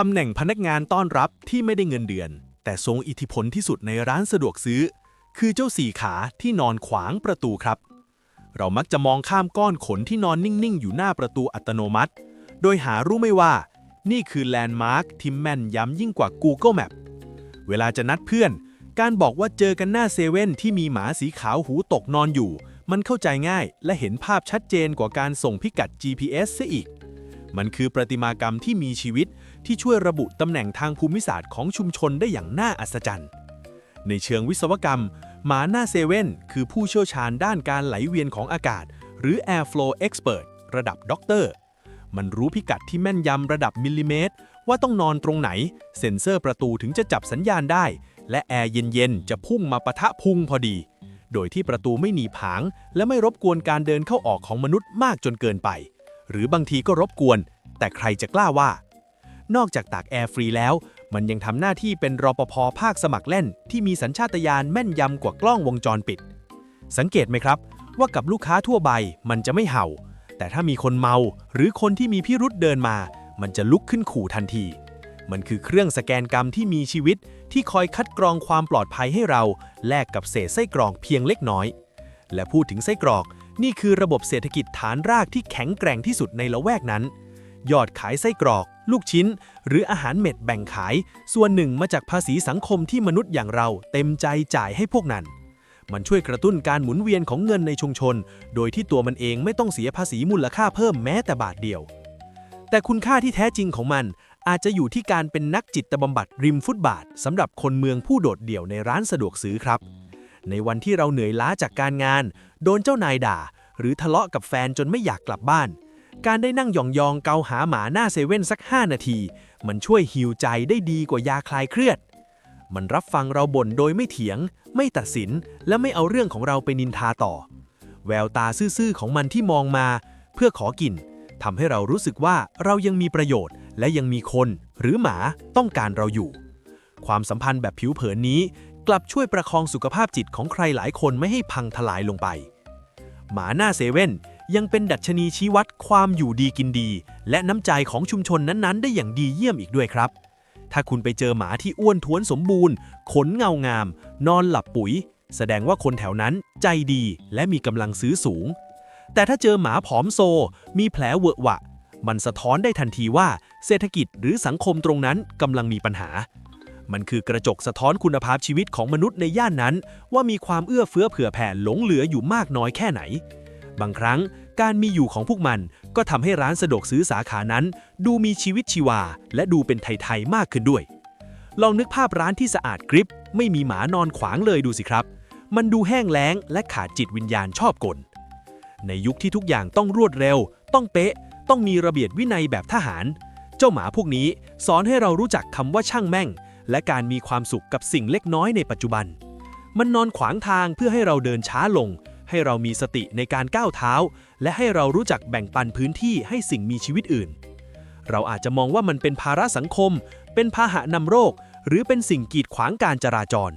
ตำแหน่งพนักงานต้อนรับที่ไม่ได้เงินเดือน แต่ทรงอิทธิพลที่สุดในร้านสะดวกซื้อ คือเจ้าสี่ขาที่นอนขวางประตูครับ เรามักจะมองข้ามก้อนขนที่นอนนิ่ง ๆ อยู่หน้าประตูอัตโนมัติ โดยหารู้ไม่ว่า นี่คือแลนด์มาร์คที่แม่นย้ำยิ่งกว่า Google Map เวลาจะนัดเพื่อน การบอกว่าเจอกันหน้าเซเว่นที่มีหมาสีขาวหูตกนอนอยู่ มันเข้าใจง่ายและเห็นภาพชัดเจนกว่าการส่งพิกัด GPS เสียอีก มันคือประติมากรรมที่มีชีวิตที่ช่วยระบุตำแหน่งทางภูมิศาสตร์ของชุมชนได้อย่างน่าอัศจรรย์ ในเชิงวิศวกรรม หมาหน้าเซเว่นคือผู้เชี่ยวชาญด้านการไหลเวียนของอากาศ หรือ Airflow Expert ระดับด็อกเตอร์ มันรู้พิกัดที่แม่นยำระดับมิลลิเมตร ว่าต้องนอนตรงไหน เซ็นเซอร์ประตูถึงจะจับสัญญาณได้ และแอร์เย็นๆ จะพุ่งมาปะทะพุงพอดี โดยที่ประตูไม่หนีผาง และไม่รบกวนการเดินเข้าออกของมนุษย์มากจนเกินไป หรือบางทีก็รบกวน แต่ใครจะกล้าว่า นอกจากตากแอร์ฟรีแล้ว มันยังทำหน้าที่เป็นรปภภาคสมัครเล่น ที่มีสัญชาตญาณแม่นยำกว่ากล้องวงจรปิด สังเกตไหมครับ ว่ากับลูกค้าทั่วไปมันจะไม่เห่า แต่ถ้ามีคนเมาหรือคนที่มีพิรุษเดินมา มันจะลุกขึ้นขู่ทันที มันคือเครื่องสแกนกรรมที่มีชีวิต ที่คอยคัดกรองความปลอดภัยให้เรา แลกกับเศษไส้กรอกเพียงเล็กน้อย และพูดถึงไส้กรอก นี่คือระบบเศรษฐกิจฐานรากที่แข็งแกร่งที่สุดในละแวกนั้น ยอดขายไส้กรอก ลูกชิ้น หรืออาหารเม็ดแบ่งขาย ส่วนหนึ่งมาจากภาษีสังคมที่มนุษย์อย่างเราเต็มใจจ่ายให้พวกนั้น มันช่วยกระตุ้นการหมุนเวียนของเงินในชุมชน โดยที่ตัวมันเองไม่ต้องเสียภาษีมูลค่าเพิ่มแม้แต่บาทเดียว แต่คุณค่าที่แท้จริงของมันอาจจะอยู่ที่การเป็นนักจิตบำบัดริมฟุตบาทสำหรับคนเมืองผู้โดดเดี่ยวในร้านสะดวกซื้อครับ ในวันที่เราเหนื่อยล้าจากการงาน โดนเจ้านายด่า หรือทะเลาะกับแฟนจนไม่อยากกลับบ้าน การได้นั่งหยองๆเกาหาหมาหน้าเซเว่นสัก 5 นาที มันช่วยฮิวใจได้ดีกว่ายาคลายเครียด มันรับฟังเราบ่นโดยไม่เถียง ไม่ตัดสิน และไม่เอาเรื่องของเราไปนินทาต่อ แววตาซื่อๆของมันที่มองมา เพื่อขอกินทำให้เรารู้สึกว่าเรายังมีประโยชน์ และยังมีคน หรือหมาต้องการเราอยู่ ความสัมพันธ์แบบผิวเผินนี้ กลับช่วยประคองสุขภาพจิตของใครหลายคนไม่ให้พังทลายลงไป หมาหน้าเซเว่นยังเป็นดัชนีชี้วัดความอยู่ดีกินดี และน้ำใจของชุมชนนั้นๆ ได้อย่างดีเยี่ยมอีกด้วยครับ ถ้าคุณไปเจอหมาที่อ้วนท้วนสมบูรณ์ ขนเงางาม นอนหลับปุ๋ย แสดงว่าคนแถวนั้นใจดีและมีกำลังซื้อสูง แต่ถ้าเจอหมาผอมโซ มีแผลเวอะหวะ มันสะท้อนได้ทันทีว่า เศรษฐกิจหรือสังคมตรงนั้นกำลังมีปัญหา มันคือกระจกสะท้อนคุณภาพชีวิตของมนุษย์ในย่านนั้น ว่ามีความเอื้อเฟื้อเผื่อแผ่หลงเหลืออยู่มากน้อยแค่ไหน บางครั้งการมีอยู่ของพวกมันก็ทำให้ร้านสะดวกซื้อสาขานั้น ดูมีชีวิตชีวา และดูเป็นไทยๆมากขึ้นด้วย ลองนึกภาพร้านที่สะอาดกริบ ไม่มีหมานอนขวางเลยดูสิครับ มันดูแห้งแล้งและขาดจิตวิญญาณชอบกลในยุคที่ทุกอย่างต้องรวดเร็ว ต้องเป๊ะ ต้องมีระเบียบวินัยแบบทหาร เจ้าหมาพวกนี้สอนให้เรารู้จักคำว่าช่างแม่ง และการมีความสุขกับสิ่งเล็กน้อยในปัจจุบัน มันนอนขวางทางเพื่อให้เราเดินช้าลง ให้เรามีสติในการก้าวเท้า และให้เรารู้จักแบ่งปันพื้นที่ให้สิ่งมีชีวิตอื่น เราอาจจะมองว่ามันเป็นภาระสังคม เป็นพาหะนำโรค หรือเป็นสิ่งกีดขวางการจราจร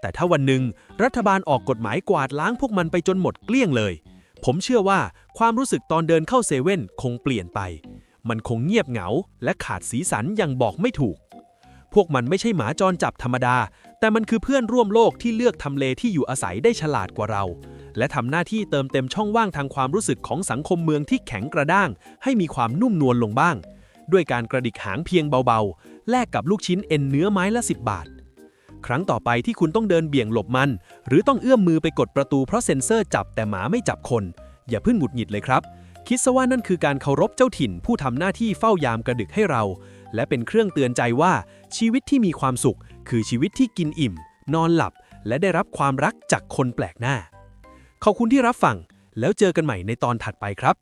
แต่ถ้าวันหนึ่งรัฐบาลออกกฎหมายกวาดล้างพวกมันไปจนหมดเกลี้ยงเลย ผมเชื่อว่าความรู้สึกตอนเดินเข้าเซเว่นคงเปลี่ยนไป มันคงเงียบเหงา และขาดสีสันอย่างบอกไม่ถูก พวกมันไม่ใช่หมาจรจับธรรมดา แต่มันคือเพื่อนร่วมโลกที่เลือกทำเลที่อยู่อาศัยได้ฉลาดกว่าเรา และทำหน้าที่เติมเต็มช่องว่างทางความรู้สึกของสังคมเมืองที่แข็งกระด้าง ให้มีความนุ่มนวลลงบ้าง ด้วยการกระดิกหางเพียงเบาๆ แลกกับลูกชิ้นเอ็นเนื้อไม้ละ 10 บาท ครั้งต่อไปที่คุณต้องเดินเบี่ยงหลบมัน หรือต้องเอื้อมมือไปกดประตูเพราะเซ็นเซอร์จับแต่หมาไม่จับคน อย่าเพิ่งหงุดหงิดเลยครับ คิดซะว่านั่นคือการเคารพเจ้าถิ่นผู้ทำหน้าที่เฝ้ายามกระดึกให้เรา และเป็นเครื่องเตือนใจว่าชีวิตที่มีความสุข คือชีวิตที่กินอิ่ม นอนหลับ และได้รับความรักจากคนแปลกหน้า ขอบคุณที่รับฟัง แล้วเจอกันใหม่ในตอนถัดไปครับ